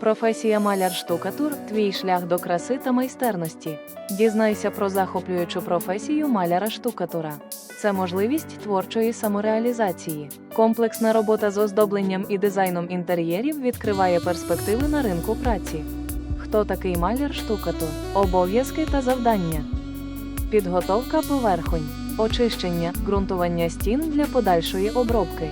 Професія маляр-штукатур твій шлях до краси та майстерності. Дізнайся про захоплюючу професію маляра-штукатура. Це можливість творчої самореалізації. Комплексна робота з оздобленням і дизайном інтер'єрів відкриває перспективи на ринку праці. Хто такий маляр-штукатур? Обов'язки та завдання. Підготовка поверхонь, очищення, ґрунтування стін для подальшої обробки,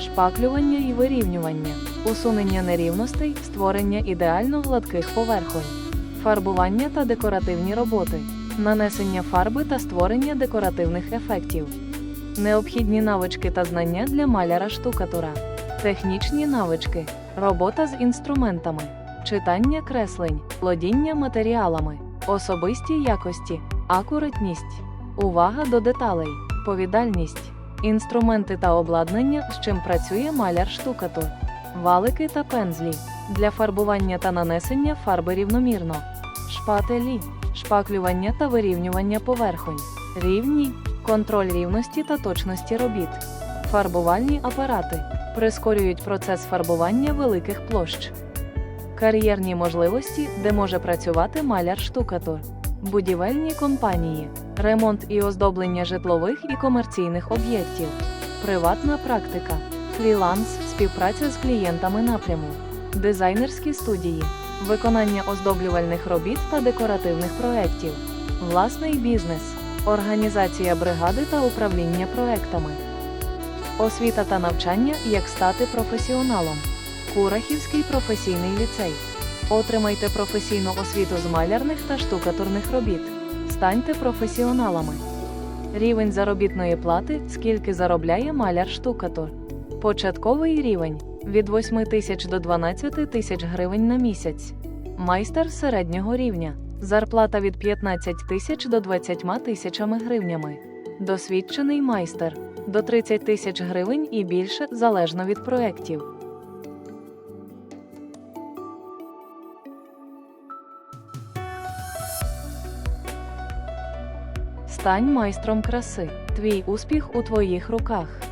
шпаклювання і вирівнювання, усунення нерівностей, створення ідеально гладких поверхонь, фарбування та декоративні роботи, нанесення фарби та створення декоративних ефектів. Необхідні навички та знання для маляра-штукатура, технічні навички, робота з інструментами, читання креслень, володіння матеріалами, особисті якості, акуратність, увага до деталей, повідальність, інструменти та обладнання, з чим працює маляр-штукатур, валики та пензлі. Для фарбування та нанесення фарби рівномірно, шпателі, шпаклювання та вирівнювання поверхонь, рівні, контроль рівності та точності робіт, фарбувальні апарати. Прискорюють процес фарбування великих площ. Кар'єрні можливості, де може працювати маляр-штукатур, будівельні компанії, ремонт і оздоблення житлових і комерційних об'єктів, приватна практика, фріланс, співпраця з клієнтами напряму, дизайнерські студії, виконання оздоблювальних робіт та декоративних проєктів, власний бізнес, організація бригади та управління проектами, освіта та навчання, як стати професіоналом. Курахівський професійний ліцей. Отримайте професійну освіту з малярних та штукатурних робіт. Станьте професіоналами. Рівень заробітної плати, скільки заробляє маляр-штукатур. Початковий рівень від 8 тисяч до 12 тисяч гривень на місяць. Майстер середнього рівня. Зарплата від 15 тисяч до 20 тисячами гривнями. Досвідчений майстер до 30 тисяч гривень і більше залежно від проєктів. Стань майстром краси. Твій успіх у твоїх руках.